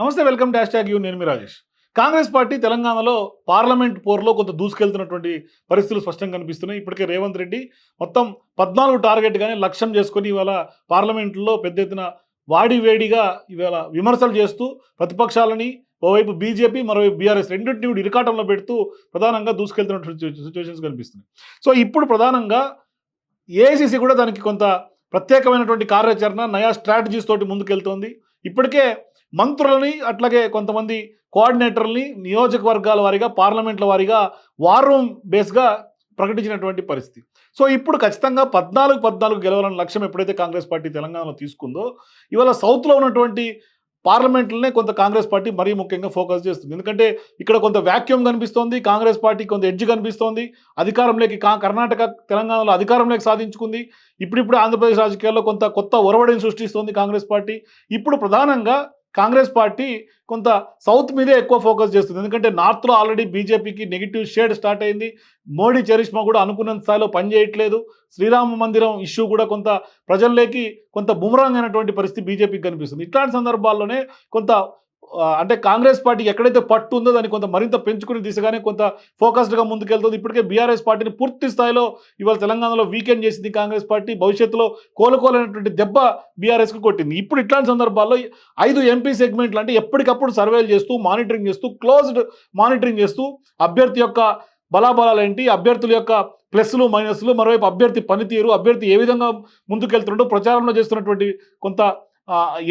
నమస్తే welcome dash tag you నేను మీ రాజేష్. కాంగ్రెస్ పార్టీ తెలంగాణలో పార్లమెంట్ పోర్లో కొంత దూసుకెళ్తున్నటువంటి పరిస్థితులు స్పష్టంగా కనిపిస్తున్నాయి. ఇప్పటికే రేవంత్ రెడ్డి మొత్తం పద్నాలుగు టార్గెట్గానే లక్ష్యం చేసుకొని ఇవాళ పార్లమెంట్లో పెద్ద ఎత్తున వాడి వేడిగా ఇవాళ విమర్శలు చేస్తూ ప్రతిపక్షాలని ఓవైపు బీజేపీ మరోవైపు బీఆర్ఎస్ రెండింటిని కూడా ఇరకాటంలో పెడుతూ ప్రధానంగా దూసుకెళ్తున్నటువంటి సిచ్యువేషన్స్ కనిపిస్తున్నాయి. సో ఇప్పుడు ప్రధానంగా ఏఐసిసి కూడా దానికి కొంత ప్రత్యేకమైనటువంటి కార్యాచరణ నయా స్ట్రాటజీస్ తోటి ముందుకెళ్తోంది. ఇప్పటికే మంత్రులని అట్లాగే కొంతమంది కోఆర్డినేటర్ని నియోజకవర్గాల వారీగా పార్లమెంట్ల వారీగా వార్ రూమ్ బేస్గా ప్రకటించినటువంటి పరిస్థితి. సో ఇప్పుడు ఖచ్చితంగా పద్నాలుగు పద్నాలుగు గెలవాలన్న లక్ష్యం ఎప్పుడైతే కాంగ్రెస్ పార్టీ తెలంగాణలో తీసుకుందో ఇవాళ సౌత్లో ఉన్నటువంటి పార్లమెంట్లోనే కొంత కాంగ్రెస్ పార్టీ మరీ ముఖ్యంగా ఫోకస్ చేస్తుంది. ఎందుకంటే ఇక్కడ కొంత వ్యాక్యూమ్ కనిపిస్తోంది కాంగ్రెస్ పార్టీ కొంత ఎడ్జ్ కనిపిస్తోంది. అధికారంలోకి కా కర్ణాటక తెలంగాణలో అధికారంలోకి సాధించుకుంది. ఇప్పుడిప్పుడు ఆంధ్రప్రదేశ్ రాజకీయాల్లో కొంత కొత్త ఒరవడిని సృష్టిస్తోంది కాంగ్రెస్ పార్టీ. ఇప్పుడు ప్రధానంగా కాంగ్రెస్ పార్టీ కొంత సౌత్ మీదే ఎక్కువ ఫోకస్ చేస్తుంది. ఎందుకంటే నార్త్లో ఆల్రెడీ బీజేపీకి నెగిటివ్ షేడ్ స్టార్ట్ అయింది. మోడీ చరిష్మా కూడా అనుకున్నంత స్థాయిలో పనిచేయట్లేదు. శ్రీరామ మందిరం ఇష్యూ కూడా కొంత ప్రజల్లోకి కొంత బుమరాంగ్ అయినటువంటి పరిస్థితి బీజేపీకి కనిపిస్తుంది. ఇట్లాంటి సందర్భాల్లోనే కొంత అంటే కాంగ్రెస్ పార్టీ ఎక్కడైతే పట్టు ఉందో దాన్ని కొంత మరింత పెంచుకునే దిశగానే కొంత ఫోకస్డ్గా ముందుకెళ్తుంది. ఇప్పటికే బీఆర్ఎస్ పార్టీని పూర్తి స్థాయిలో ఇవాళ తెలంగాణలో వీకెండ్ చేసింది కాంగ్రెస్ పార్టీ. భవిష్యత్తులో కోలుకోలేనటువంటి దెబ్బ బీఆర్ఎస్కి కొట్టింది. ఇప్పుడు ఇట్లాంటి సందర్భాల్లో ఐదు ఎంపీ సెగ్మెంట్లు అంటే ఎప్పటికప్పుడు సర్వేలు చేస్తూ మానిటరింగ్ చేస్తూ క్లోజ్డ్ మానిటరింగ్ చేస్తూ అభ్యర్థి యొక్క బలాబలాలు ఏంటి? అభ్యర్థుల యొక్క ప్లస్లు మైనస్లు మరోవైపు అభ్యర్థి పనితీరు అభ్యర్థి ఏ విధంగా ముందుకెళ్తున్నాడో ప్రచారంలో చేస్తున్నటువంటి కొంత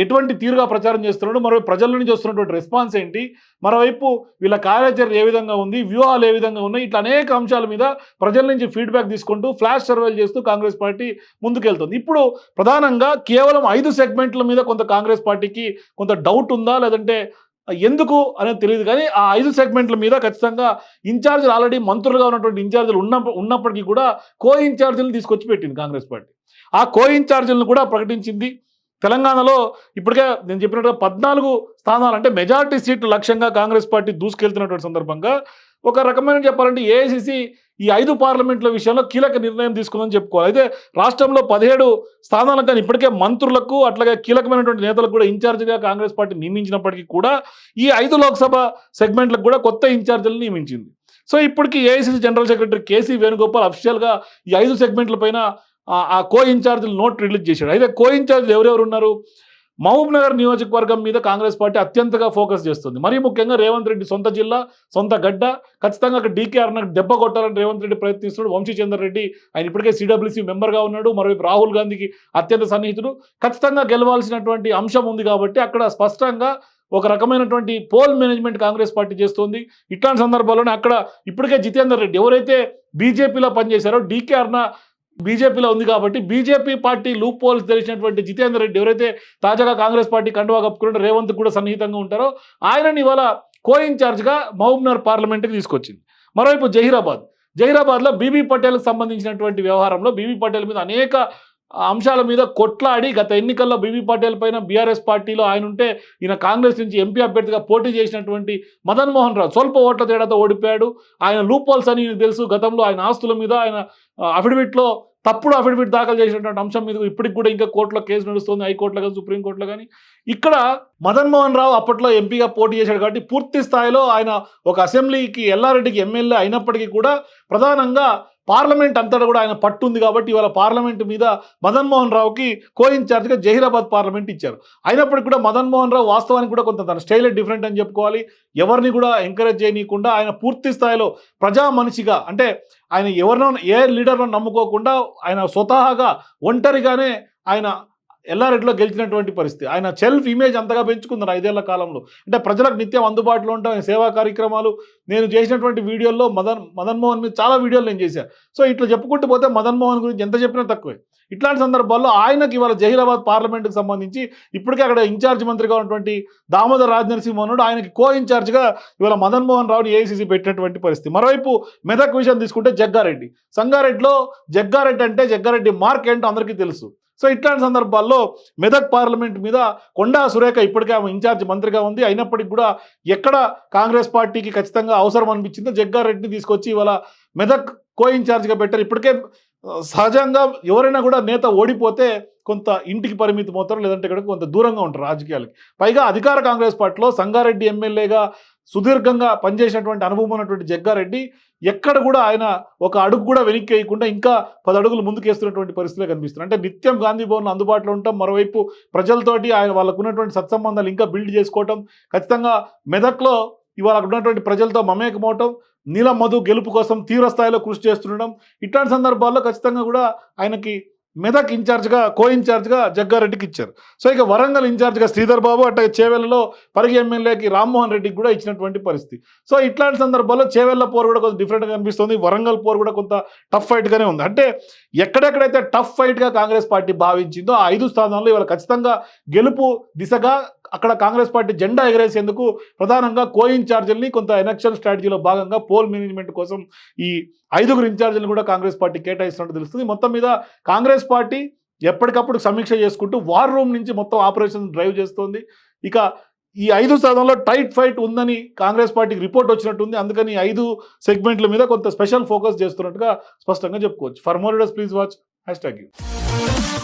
ఎటువంటి తీరుగా ప్రచారం చేస్తున్నాడు మరోవైపు ప్రజల నుంచి వస్తున్నటువంటి రెస్పాన్స్ ఏంటి మరోవైపు వీళ్ళ కార్యాచరణ ఏ విధంగా ఉంది వ్యూహాలు ఏ విధంగా ఉన్నాయి ఇట్లా అనేక అంశాల మీద ప్రజల నుంచి ఫీడ్బ్యాక్ తీసుకుంటూ ఫ్లాష్ సర్వేలు చేస్తూ కాంగ్రెస్ పార్టీ ముందుకెళ్తుంది. ఇప్పుడు ప్రధానంగా కేవలం ఐదు సెగ్మెంట్ల మీద కొంత కాంగ్రెస్ పార్టీకి కొంత డౌట్ ఉందా లేదంటే ఎందుకు అనేది తెలియదు. కానీ ఆ ఐదు సెగ్మెంట్ల మీద ఖచ్చితంగా ఇన్ఛార్జీలు ఆల్రెడీ మంత్రులుగా ఉన్నటువంటి ఇన్ఛార్జీలు ఉన్న ఉన్నప్పటికీ కూడా కో ఇన్ఛార్జీలను తీసుకొచ్చి పెట్టింది కాంగ్రెస్ పార్టీ. ఆ కో ఇన్ఛార్జీలను కూడా ప్రకటించింది తెలంగాణలో ఇప్పటికే నేను చెప్పినట్టుగా పద్నాలుగు స్థానాలు అంటే మెజారిటీ సీట్లు లక్ష్యంగా కాంగ్రెస్ పార్టీ దూసుకెళ్తున్నటువంటి సందర్భంగా ఒక రకమైన చెప్పాలంటే ఏఐసిసి ఈ ఐదు పార్లమెంట్ల విషయంలో కీలక నిర్ణయం తీసుకుందని చెప్పుకోవాలి. అయితే రాష్ట్రంలో పదిహేడు స్థానాలకు కానీ ఇప్పటికే మంత్రులకు అట్లాగే కీలకమైనటువంటి నేతలకు కూడా ఇన్ఛార్జిగా కాంగ్రెస్ పార్టీ నియమించినప్పటికీ కూడా ఈ ఐదు లోక్సభ సెగ్మెంట్లకు కూడా కొత్త ఇన్ఛార్జీలను నియమించింది. సో ఇప్పటికి AICC general secretary K C Venugopal అఫీషియల్గా ఈ ఐదు సెగ్మెంట్ల పైన ఆ- కో ఇన్ఛార్జీలు నోట్ రిలీజ్ చేశాడు. అయితే కో ఇన్ఛార్జీలు ఎవరెవరు ఉన్నారు? మహబూబ్ నగర్ నియోజకవర్గం మీద కాంగ్రెస్ పార్టీ అత్యంతగా ఫోకస్ చేస్తుంది. మరీ ముఖ్యంగా రేవంత్ రెడ్డి సొంత జిల్లా సొంత గడ్డ ఖచ్చితంగా అక్కడ డీకేఆర్ నాకు దెబ్బ కొట్టాలని రేవంత్ రెడ్డి ప్రయత్నిస్తున్నాడు. వంశీచంద్ర రెడ్డి ఆయన ఇప్పటికే సిడబ్ల్యూసీ మెంబర్గా ఉన్నాడు. మరోవైపు రాహుల్ గాంధీకి అత్యంత సన్నిహితుడు. ఖచ్చితంగా గెలవాల్సినటువంటి అంశం ఉంది కాబట్టి అక్కడ స్పష్టంగా ఒక రకమైనటువంటి పోల్ మేనేజ్మెంట్ కాంగ్రెస్ పార్టీ చేస్తుంది. ఇట్లాంటి సందర్భాల్లోనే అక్కడ ఇప్పటికే జితేందర్ రెడ్డి ఎవరైతే బీజేపీలో పనిచేశారో డీకేఆర్న బీజేపీలో ఉంది కాబట్టి బీజేపీ పార్టీ లూప్ పోల్స్ తెలిసినటువంటి జితేందర్ రెడ్డి ఎవరైతే తాజాగా కాంగ్రెస్ పార్టీ కండువా కప్పుకుంటే రేవంత్ కూడా సన్నిహితంగా ఉంటారో ఆయనని ఇవాళ కో ఇన్ఛార్జ్గా మహబూబ్నగర్ పార్లమెంట్కి తీసుకొచ్చింది. మరోవైపు జహీరాబాద్. జహీరాబాద్లో బీబీ పటేల్కి సంబంధించినటువంటి వ్యవహారంలో బీబీ పటేల్ మీద అనేక అంశాల మీద కొట్లాడి గత ఎన్నికల్లో బీబీ పటేల్ పైన బీఆర్ఎస్ పార్టీలో ఆయన ఉంటే ఈయన కాంగ్రెస్ నుంచి ఎంపీ అభ్యర్థిగా పోటీ చేసినటువంటి మదన్ మోహన్ రావు స్వల్ప ఓట్ల తేడాతో ఓడిపోయాడు. ఆయన లూపోల్స్ అని తెలుసు. గతంలో ఆయన ఆస్తుల మీద ఆయన అఫిడవిట్లో తప్పుడు అఫిడవిట్ దాఖలు చేసినటువంటి అంశం మీద ఇప్పటికి కూడా ఇంకా కోర్టులో కేసు నడుస్తుంది హైకోర్టులో కానీ సుప్రీంకోర్టులో కానీ. ఇక్కడ మదన్ మోహన్ రావు అప్పట్లో ఎంపీగా పోటీ చేశాడు కాబట్టి పూర్తి స్థాయిలో ఆయన ఒక అసెంబ్లీకి ఎల్లారెడ్డికి ఎమ్మెల్యే అయినప్పటికీ కూడా ప్రధానంగా పార్లమెంట్ అంతటా కూడా ఆయన పట్టు ఉంది కాబట్టి ఇవాళ పార్లమెంట్ మీద మదన్మోహన్ రావుకి కో ఇన్ఛార్జ్గా జహీరాబాద్ పార్లమెంట్ ఇచ్చారు. అయినప్పటికీ కూడా మదన్మోహన్ రావు వాస్తవానికి కూడా కొంత తన స్టైలే డిఫరెంట్ అని చెప్పుకోవాలి. ఎవరిని కూడా ఎంకరేజ్ చేయనీయకుండా ఆయన పూర్తి స్థాయిలో ప్రజా మనిషిగా అంటే ఆయన ఎవరినో ఏ లీడర్ను నమ్ముకోకుండా ఆయన స్వతహాగా ఒంటరిగానే ఆయన ఎల్లారెడ్డిలో గెలిచినటువంటి పరిస్థితి. ఆయన సెల్ఫ్ ఇమేజ్ అంతగా పెంచుకుందని ఐదేళ్ళ కాలంలో. అంటే ప్రజలకు నిత్యం అందుబాటులో ఉంటాం ఆయన సేవా కార్యక్రమాలు. నేను చేసినటువంటి వీడియోల్లో మదన్ మదన్ మోహన్ మీద చాలా వీడియోలు నేను చేశాను సో ఇట్లా చెప్పుకుంటూ పోతే మదన్ మోహన్ గురించి ఎంత చెప్పినా తక్కువే. ఇట్లాంటి సందర్భాల్లో ఆయనకి ఇవాళ జహీరాబాద్ పార్లమెంట్కి సంబంధించి ఇప్పటికే అక్కడ ఇన్ఛార్జ్ మంత్రిగా ఉన్నటువంటి దామోదర్ రాజనరసింహనుడు ఆయనకి కో ఇన్ఛార్జ్గా ఇవాళ మదన్ మోహన్ రావుని ఏఐసీసీ పెట్టినటువంటి పరిస్థితి. మరోవైపు మెదక్ విషయం తీసుకుంటే జగ్గారెడ్డి. సంగారెడ్డిలో జగ్గారెడ్డి అంటే జగ్గారెడ్డి మార్క్ ఏంటో అందరికీ తెలుసు. సో ఇట్లాంటి సందర్భాల్లో మెదక్ పార్లమెంట్ మీద కొండా సురేఖ ఇప్పటికే ఆమె ఇన్ఛార్జ్ మంత్రిగా ఉంది. అయినప్పటికీ కూడా ఎక్కడ కాంగ్రెస్ పార్టీకి ఖచ్చితంగా అవసరం అనిపించిందో జగ్గారెడ్డిని తీసుకొచ్చి ఇవాళ మెదక్ కో ఇన్ఛార్జ్గా పెట్టారు. ఇప్పటికే సహజంగా ఎవరైనా కూడా నేత ఓడిపోతే కొంత ఇంటికి పరిమితం అవుతారు లేదంటే ఇక్కడ కొంత దూరంగా ఉంటారు రాజకీయాలకి. పైగా అధికార కాంగ్రెస్ పార్టీలో సంగారెడ్డి ఎమ్మెల్యేగా సుదీర్ఘంగా పనిచేసినటువంటి అనుభవం ఉన్నటువంటి జగ్గారెడ్డి ఎక్కడ కూడా ఆయన ఒక అడుగు కూడా వెనక్కి వేయకుండా ఇంకా పది అడుగులు ముందుకేస్తున్నటువంటి పరిస్థితులే కనిపిస్తున్నాయి అంటే నిత్యం గాంధీ భవన్ అందుబాటులో ఉంటాం మరోవైపు ప్రజలతోటి ఆయన వాళ్ళకు ఉన్నటువంటి సత్సంబంధాలు ఇంకా బిల్డ్ చేసుకోవటం ఖచ్చితంగా మెదక్లో ఇవాళ అక్కడ ఉన్నటువంటి ప్రజలతో మమేకమవటం నీలం మధు గెలుపు కోసం తీవ్ర స్థాయిలో కృషి చేస్తుండడం ఇట్లాంటి సందర్భాల్లో ఖచ్చితంగా కూడా ఆయనకి మెదక్ ఇన్ఛార్జ్గా కో ఇన్ఛార్జ్గా జగ్గారెడ్డికి ఇచ్చారు. సో ఇక వరంగల్ ఇన్ఛార్జ్గా శ్రీధర్ బాబు అట్లాగే చేవెళ్ళలో పరిగి ఎమ్మెల్యేకి రామ్మోహన్ రెడ్డికి కూడా ఇచ్చినటువంటి పరిస్థితి. సో ఇట్లాంటి సందర్భాల్లో చేవెళ్ళ పోరు కూడా కొంత డిఫరెంట్గా కనిపిస్తుంది. వరంగల్ పోరు కూడా కొంత టఫ్ ఫైట్గానే ఉంది. అంటే ఎక్కడెక్కడైతే టఫ్ ఫైట్గా కాంగ్రెస్ పార్టీ భావించిందో ఆ ఐదు స్థానాల్లో ఇవాళ ఖచ్చితంగా గెలుపు దిశగా అక్కడ కాంగ్రెస్ పార్టీ జెండా ఎగరేసేందుకు ప్రధానంగా కో ఇన్ఛార్జీలని కొంత ఎలక్షన్ స్ట్రాటజీలో భాగంగా పోల్ మేనేజ్మెంట్ కోసం ఈ ఐదుగురు ఇన్ఛార్జీలను కూడా కాంగ్రెస్ పార్టీ కేటాయిస్తున్నట్టు తెలుస్తుంది. మొత్తం మీద కాంగ్రెస్ పార్టీ ఎప్పటికప్పుడు సమీక్ష చేసుకుంటూ వార్ రూమ్ నుంచి మొత్తం ఆపరేషన్ డ్రైవ్ చేస్తోంది. ఇక ఈ ఐదు స్థానంలో టైట్ ఫైట్ ఉందని కాంగ్రెస్ పార్టీకి రిపోర్ట్ వచ్చినట్టుంది. అందుకని ఐదు సెగ్మెంట్ల మీద కొంత స్పెషల్ ఫోకస్ చేస్తున్నట్టుగా స్పష్టంగా చెప్పుకోవచ్చు. For more please watch. Hash tag U.